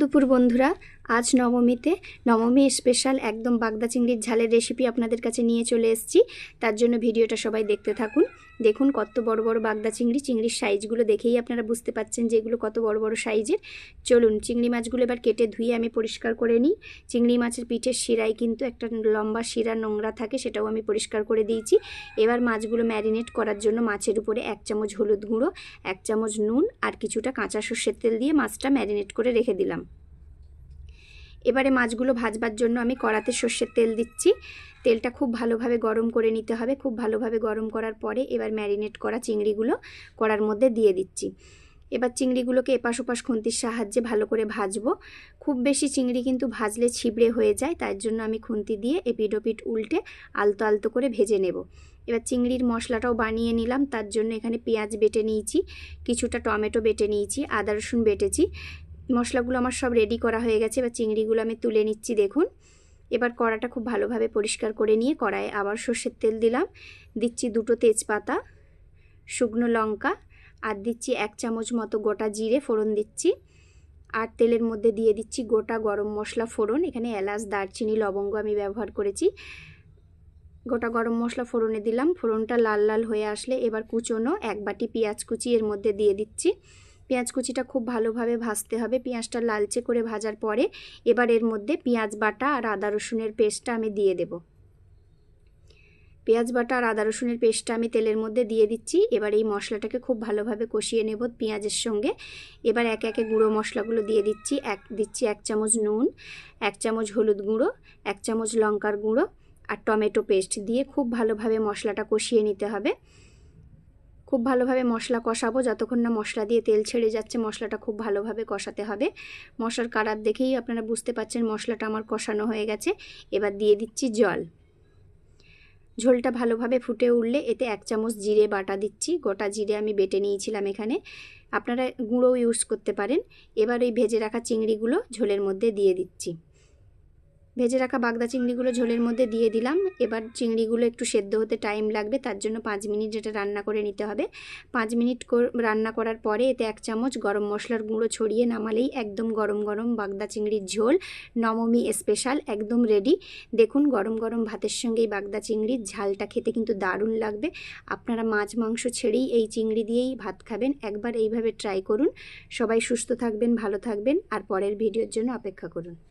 দুপুর বন্ধুরা, আজ নবমীতে, নবমী স্পেশাল একদম বাগদা চিংড়ির ঝালের রেসিপি আপনাদের কাছে নিয়ে চলে এসেছি। তার জন্য ভিডিওটা সবাই দেখতে থাকুন। দেখুন কত বড় বড় বাগদা চিংড়ি, চিংড়ির সাইজগুলো দেখেই আপনারা বুঝতে পাচ্ছেন যে এগুলো কত বড় বড় সাইজের চলুন, চিংড়ি মাছগুলো এবার কেটে ধুয়ে আমি পরিষ্কার করে নিই। চিংড়ি মাছের পিঠের শিরায় কিন্তু একটা লম্বা শিরা নোংরা থাকে, সেটাও আমি পরিষ্কার করে দিয়েছি। এবার মাছগুলো ম্যারিনেট করার জন্য মাছের উপরে এক চামচ হলুদ গুঁড়ো, এক চামচ নুন আর কিছুটা কাঁচা সর্ষের তেল দিয়ে মাছটা ম্যারিনেট করে রেখে দিলাম। এবারে মাছগুলো ভাজবার জন্য আমি কড়াতে সর্ষের তেল দিচ্ছি। তেলটা খুব ভালোভাবে গরম করে নিতে হবে। খুব ভালোভাবে গরম করার পরে এবার ম্যারিনেট করা চিংড়িগুলো কড়ার মধ্যে দিয়ে দিচ্ছি। এবার চিংড়িগুলোকে এপাশ ওপাশ খুন্তির সাহায্যে ভালো করে ভাজবো। খুব বেশি চিংড়ি কিন্তু ভাজলে ছিবড়ে হয়ে যায় তার জন্য আমি খুন্তি দিয়ে এপিডোপিট উল্টে আলতো আলতো করে ভেজে নেব। এবার চিংড়ির মশলাটাও বানিয়ে নিলাম, তার জন্য এখানে পেঁয়াজ বেটে নিয়েছি, কিছুটা টমেটো বেটে নিয়েছি, আদা রসুন বেটেছি। মশলাগুলো আমার সব রেডি করা হয়ে গেছে, এবার চিংড়িগুলো আমি তুলে নিচ্ছি, দেখুন। এবার কড়াটা খুব ভালোভাবে পরিষ্কার করে নিয়ে কড়ায় আবার সর্ষের তেল দিলাম। দিচ্ছি দুটো তেজপাতা, শুকনো লঙ্কা, আর দিচ্ছি এক চামচ মতো গোটা জিরে ফোড়ন দিচ্ছি। আর তেলের মধ্যে দিয়ে দিচ্ছি গোটা গরম মশলা ফোড়ন, এখানে এলাচ, দারচিনি, লবঙ্গ আমি ব্যবহার করেছি। গোটা গরম মশলা ফোড়নে দিলাম, ফোড়নটা লাল লাল হয়ে আসলে এবার কুচোনো এক বাটি পেঁয়াজ কুচি এর মধ্যে দিয়ে দিচ্ছি। পেঁয়াজ কুচিটা খুব ভালোভাবে ভাজতে হবে। পেঁয়াজটা লালচে করে ভাজার পরে এবার এর মধ্যে পেঁয়াজ বাটা আর আদা রসুনের পেস্টটা আমি দিয়ে দেব। পেঁয়াজ বাটা আর আদা রসুনের পেস্টটা আমি তেলের মধ্যে দিয়ে দিচ্ছি। এবার এই মশলাটাকে খুব ভালোভাবে কষিয়ে নেব পেঁয়াজের সঙ্গে। এবার একে একে গুঁড়ো মশলাগুলো দিয়ে দিচ্ছি। এক দিচ্ছি এক চামচ নুন, এক চামচ হলুদ গুঁড়ো, এক চামচ লঙ্কার গুঁড়ো আর টমেটো পেস্ট দিয়ে খুব ভালোভাবে মশলাটা কষিয়ে নিতে হবে। খুব ভালোভাবে মশলা কষাবো। যতক্ষণ না মশলা দিয়ে তেল ছেড়ে যাচ্ছে, মশলাটা খুব ভালোভাবে কষাতে হবে। মশলার কালার দেখেই আপনারা বুঝতে পাচ্ছেন মশলাটা আমার কষানো হয়ে গেছে। এবার দিয়ে দিচ্ছি জল। ঝোলটা ভালোভাবে ফুটে উঠলে এতে এক চামচ জিরে বাটা দিচ্ছি। গোটা জিরে আমি বেটে নিয়েছিলাম এখানে। আপনারা গুঁড়ো ইউজ করতে পারেন। এবার ওই ভেজে রাখা চিংড়িগুলো ঝোলের মধ্যে দিয়ে দিচ্ছি। ভেজে রাখা বাগদা চিংড়িগুলো ঝোলের মধ্যে দিয়ে দিলাম। এবার চিংড়িগুলো একটু সেদ্ধ হতে টাইম লাগবে, তার জন্য পাঁচ মিনিট এটা রান্না করে নিতে হবে। পাঁচ মিনিট রান্না করার পরে এতে এক চামচ গরম মশলার গুঁড়ো ছড়িয়ে নামালেই একদম গরম গরম বাগদা চিংড়ির ঝোল, নবমী স্পেশাল একদম রেডি দেখুন গরম গরম ভাতের সঙ্গে এই বাগদা চিংড়ির ঝালটা খেতে কিন্তু দারুণ লাগবে। আপনারা মাছ, মাংস ছেড়েই এই চিংড়ি দিয়েই ভাত খাবেন। একবার এইভাবে ট্রাই করুন। সবাই সুস্থ থাকবেন, ভালো থাকবেন। আর পরের ভিডিওর জন্য অপেক্ষা করুন।